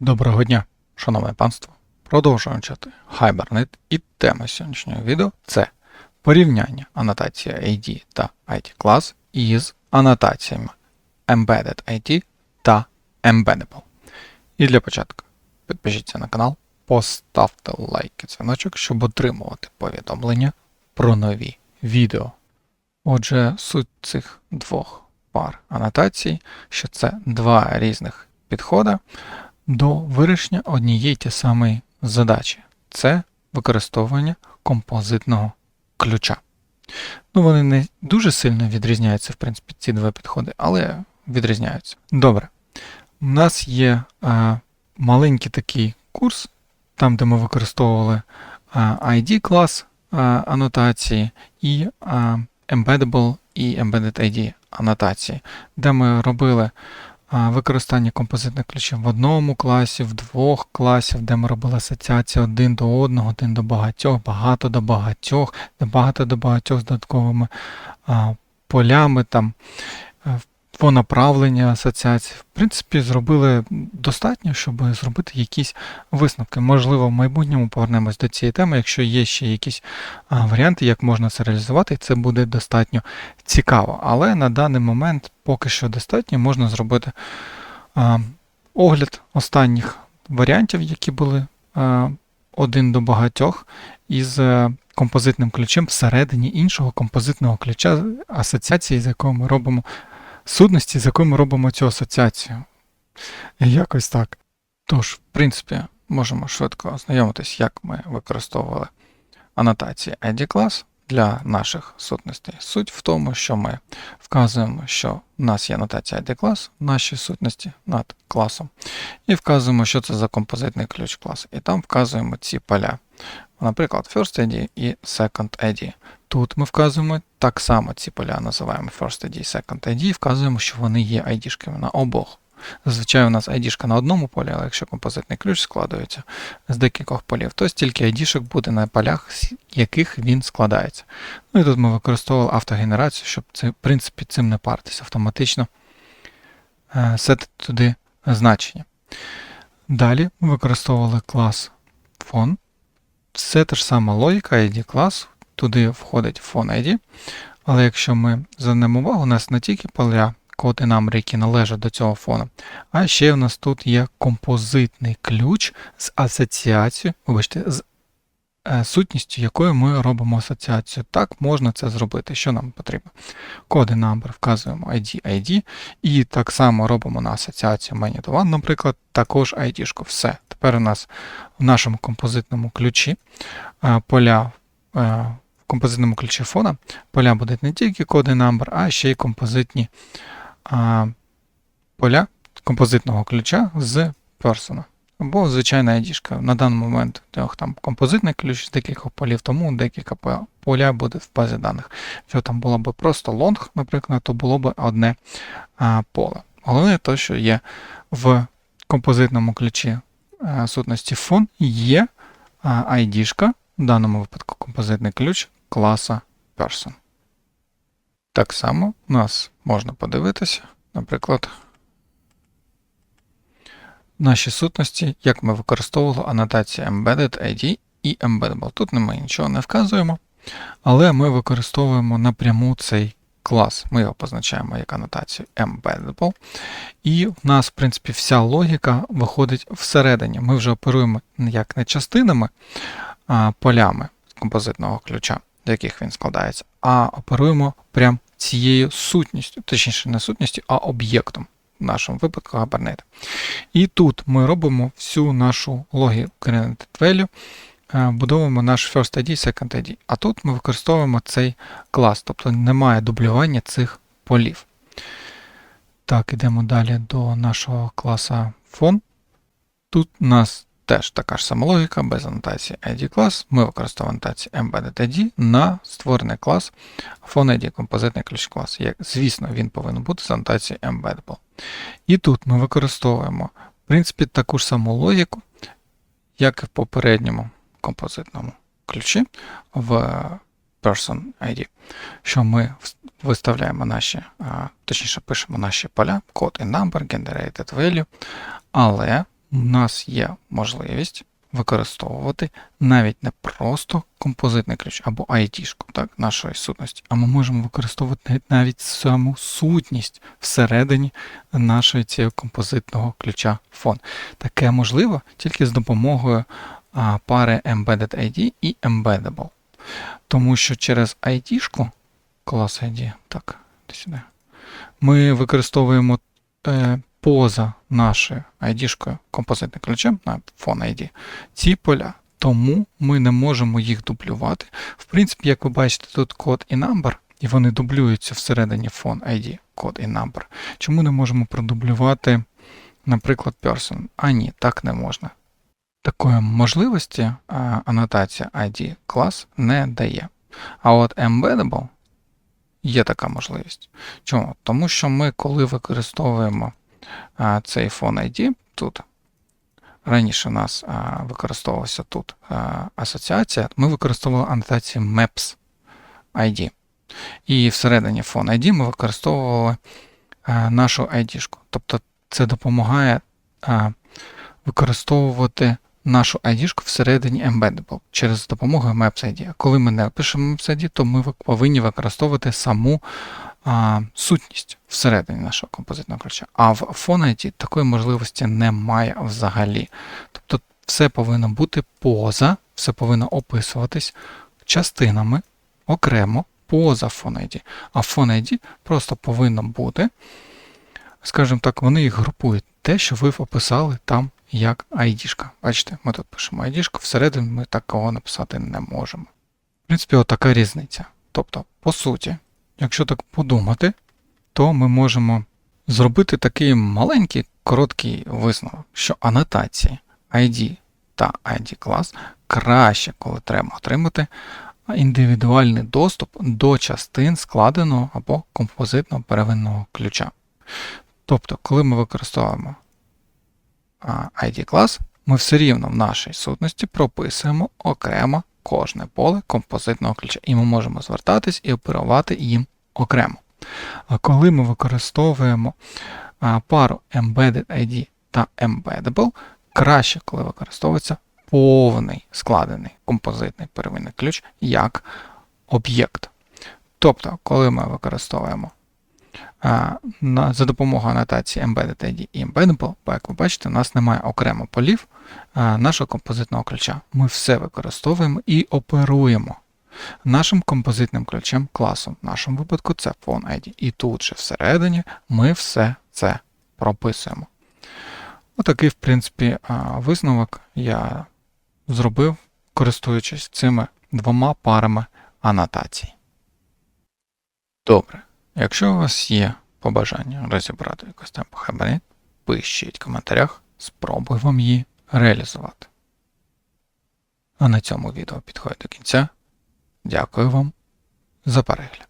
Доброго дня, шановне панство. Продовжуємо чати Hibernate і тема сьогоднішнього відео це порівняння анотації ID та ID клас із анотаціями Embedded ID та Embeddable. І для початку підпишіться на канал, поставте лайк і дзвіночок, щоб отримувати повідомлення про нові відео. Отже, суть цих двох пар анотацій, що це два різних підходи до вирішення однієї ті самої задачі. Це використовування композитного ключа. Ну, вони не дуже сильно відрізняються, в принципі, ці два підходи, але відрізняються. Добре. У нас є е, маленький такий курс, там, де ми використовували е, ID клас е, анотації і е, Embeddable і Embedded ID анотації, де ми робили використання композитних ключів в одному класі, в двох класів, де ми робили асоціації один до одного, один до багатьох, багато до багатьох, багато до багатьох з додатковими полями там. По направленню асоціацій, в принципі, зробили достатньо, щоб зробити якісь висновки. Можливо, в майбутньому повернемось до цієї теми, якщо є ще якісь варіанти, як можна це реалізувати, це буде достатньо цікаво. Але на даний момент поки що достатньо, можна зробити огляд останніх варіантів, які були один до багатьох, із е, композитним ключем всередині іншого композитного ключа асоціації, з якою ми робимо сутності, з якою ми робимо цю асоціацію. Якось так. Тож, в принципі, можемо швидко ознайомитись, як ми використовували анотації ID клас для наших сутностей. Суть в тому, що ми вказуємо, що в нас є анотація ID клас в нашій сутності над класом, і вказуємо, що це за композитний ключ клас. І там вказуємо ці поля. Наприклад, First ID і Second ID. Тут ми вказуємо так само ці поля називаємо First ID і Second ID, і вказуємо, що вони є ID-шками на обох. Зазвичай у нас ID-шка на одному полі, але якщо композитний ключ складається з декількох полів, то стільки ID-шок буде на полях, з яких він складається. Ну і тут ми використовували автогенерацію, щоб це, в принципі цим не паритися, автоматично е, сетити туди значення. Далі ми використовували клас fon. Все та ж сама логіка ID клас, туди входить fon ID. Але якщо ми звернемо увагу, у нас не тільки поля коди number, які належать до цього фону, а ще в нас тут є композитний ключ з асоціацією, вибачте, з е, сутністю, якою ми робимо асоціацію. Так можна це зробити. Що нам потрібно? Коди number вказуємо ID, ID, і так само робимо на асоціацію many to one, наприклад, також ID-шку. Все. Тепер у нас в нашому композитному ключі е, поля. е, в композитному ключі фона поля будуть не тільки коди number, а ще й композитні поля композитного ключа з персона. Або звичайна ID. На даний момент там композитний ключ з декількох полів, тому декілька поля буде в базі даних. Якщо там було б просто лонг, наприклад, то було б одне поле. Головне те, що є в композитному ключі а, сутності фон, є ID, в даному випадку композитний ключ класа person. Так само у нас можна подивитися, наприклад, наші сутності, як ми використовували анотації Embedded ID і Embeddable. Тут ми нічого не вказуємо, але ми використовуємо напряму цей клас. Ми його позначаємо як анотацію Embeddable. І в нас, в принципі, вся логіка виходить всередині. Ми вже оперуємо як не частинами, а полями композитного ключа, до яких він складається, а оперуємо прям цією сутністю, точніше, не сутністю, а об'єктом, в нашому випадку Hibernate. І тут ми робимо всю нашу логіку Created Value, е, будуємо наш First ID, Second ID. А тут ми використовуємо цей клас, тобто немає дублювання цих полів. Так, ідемо далі до нашого класа Fon. Тут у нас теж така ж сама логіка, без анотації ID клас. Ми використовуємо анотацію Embedded ID на створений клас FonID, композитний ключ клас. Як, звісно, він повинен бути з анотацією Embeddable. І тут ми використовуємо, в принципі, таку ж саму логіку, як і в попередньому композитному ключі в Person ID, що ми виставляємо наші, точніше, пишемо наші поля, код і number, generated value, але у нас є можливість використовувати навіть не просто композитний ключ або IT-шку так, нашої сутності, а ми можемо використовувати навіть саму сутність всередині нашої цього композитного ключа фон. Таке можливо тільки з допомогою а, пари Embedded ID і Embeddable. Тому що через ID-шку, клас ID, так, сюди, ми використовуємо е, поза нашою ID-шкою композитним ключем на фон ID ці поля. Тому ми не можемо їх дублювати. В принципі, як ви бачите, тут код і number, і вони дублюються всередині фон ID, код і number. Чому не можемо продублювати, наприклад, person? А ні, так не можна. Такої можливості анотація ID клас не дає. А от embeddable є така можливість. Чому? Тому що ми, коли використовуємо цей фон ID тут, раніше у нас а, використовувався тут асоціація, ми використовували анотацію Maps ID. І всередині фон ID ми використовували нашу ID-шку. Тобто це допомагає використовувати нашу ID-шку всередині Embeddable через допомогою Maps ID. Коли ми не пишемо Maps ID, то ми повинні використовувати саму а, сутність всередині нашого композитного ключа. А в Phone ID такої можливості немає взагалі. Тобто все повинно бути поза, все повинно описуватись частинами окремо поза Phone ID. А Phone ID просто повинно бути, скажімо так, вони їх групують те, що ви описали там як ID-шка. Бачите, ми тут пишемо ID-шку, всередині ми такого написати не можемо. В принципі, отака різниця. Тобто, по суті, якщо так подумати, то ми можемо зробити такий маленький короткий висновок, що анотації ID та ID клас краще, коли треба отримати індивідуальний доступ до частин складеного або композитного первинного ключа. Тобто, коли ми використовуємо ID клас, ми все рівно в нашій сутності прописуємо окремо кожне поле композитного ключа, і ми можемо звертатись і оперувати їм окремо. Коли ми використовуємо пару Embedded ID та Embeddable, краще, коли використовується повний складений композитний первинний ключ як об'єкт. Тобто, коли ми використовуємо за допомогою анотації Embedded ID і Embeddable, бо, як ви бачите, у нас немає окремо полів нашого композитного ключа. Ми все використовуємо і оперуємо нашим композитним ключем класом. В нашому випадку це Phone ID. І тут же всередині ми все це прописуємо. Отакий, в принципі, висновок я зробив, користуючись цими двома парами анотацій. Добре. Якщо у вас є побажання розібрати якось там хабарит, пишіть в коментарях, спробую вам її реалізувати. А на цьому відео підходить до кінця. Дякую вам за перегляд.